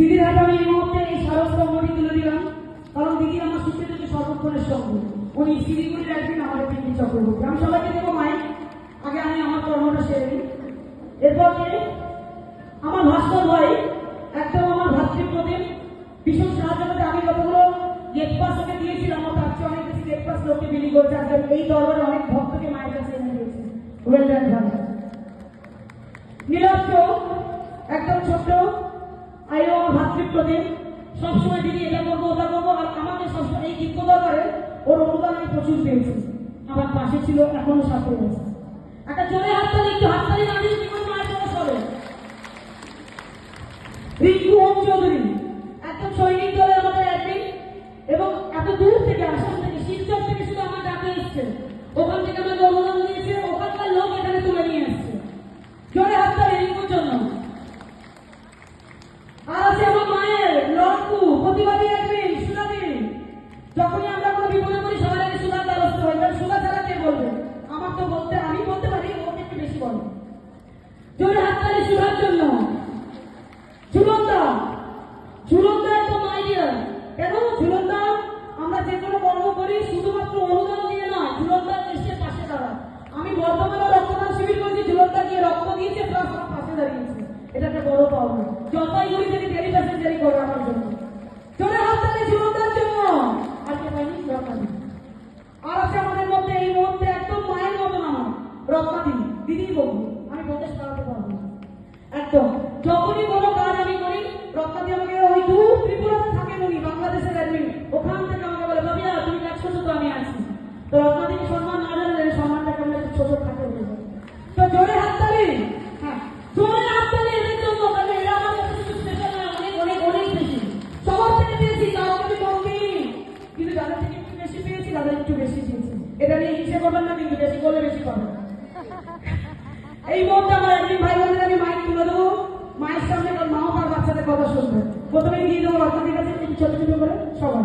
দিদির হাতে আমি এই মুহূর্তে এই স্মারকস্তম্ভটি তুলে দিলাম। কারণ দিদি আমার সুখে থেকে সর্বক্ষণের সঙ্গে। উনি শিলিগুড়ির একদিন আমাদের পিঙ্কি চক্রবর্তী। আমি সবাইকে দেবো মাইক। আগে আমি আমার কর্মটা সেরে নিই। এরপর আমার ভাস্কর ভাই, একদম আমার ভাতৃপ্রতিম, ভীষণ সাহায্য করতে আমি যতগুলো গেট ওকে দিয়েছিলাম তার চেয়ে অনেক বেশি গেট লোককে বিলি করছে। একদম এই দরবারে অনেক ভক্তকে মায়ের কাছে এনে দিয়েছে। ওয়েল ডান ভাই। চোখ, একদম ছোট্ট। আইও আমার ভাতৃপ্রতিম সবসময় দিদি এটা করব, ওটা করব, আর আমাকে সবসময় এই গীত দরবারে ওর অনুদান আমি প্রচুর পেয়েছি। আমার পাশে ছিল এখনও সাথে আছে একটা জোরে হাততালি, একটু হাততালি না দিলে জীবন মায়ের জন্য সবে রিঙ্কু ওম চৌধুরী, একদম সৈনিক দলের আমাদের অ্যাডমিন এবং এত দূর থেকে আসাম হাততালি জন্য। ঝুলন্দা ঝুলন্দা একদম আইডিয়া কেন? ঝুলন্দা, আমরা যে কোনো কর্ম করি, শুধুমাত্র অনুদান দিয়ে নয় ঝুলন্দা দেশের পাশে দাঁড়ায় আমি বর্তমানে রক্তদান শিবির করছি, ঝুলন্দা গিয়ে রক্ত দিয়েছে প্লাস আমার পাশে দাঁড়িয়েছে। এটা একটা বড় পাওনা। জলপাইগুড়ি থেকে ডেলি প্যাসেঞ্জারি করে আমার জন্য। চলে হাততালি ঝুলন্দার জন্য। আজকে পাইনি? রক্তাদি আর আছে আমাদের মধ্যে এই মুহূর্তে একদম মায়ের মতন আমার রত্নাদি দিদি। বলব। একদম। যখনই কোনো কাজ আমি করি, রত্নাদি আমাকে ওই দূর ত্রিপুরাতে থাকেন উনি বাংলাদেশের অ্যাডমিন ওখান থেকে আমাকে বলে, ভাবিয়া, তুমি করছ তো আমি আছি। তো রত্নাদিকে সম্মান না জানলে সম্মানটাকে আমরা একটু ছোট থাকে যায় তো জোরে হাততালি। হ্যাঁ জোরে হাততালি, এদের জন্য আমাদের কিছু স্পেশাল না অনেক অনেক অনেক বেশি। সবার থেকে পেয়েছি কারও থেকে কম কিন্তু যাদের থেকে একটু বেশি পেয়েছি, তাদের একটু বেশি চেয়েছি এটা নিয়ে হিসেবে করবেন না, কিন্তু বেশি করলে বেশি পাবেন এই মুহূর্তে আমার একদিন ভাই বোনদের আমি মাইক তুলে দেবো মায়ের সামনে কারণ মাও তার বাচ্চাদের কথা শুনবেন। প্রথমে দিয়ে দেবো বাচ্চাদের কাছে ছোট ছোট করে সবাই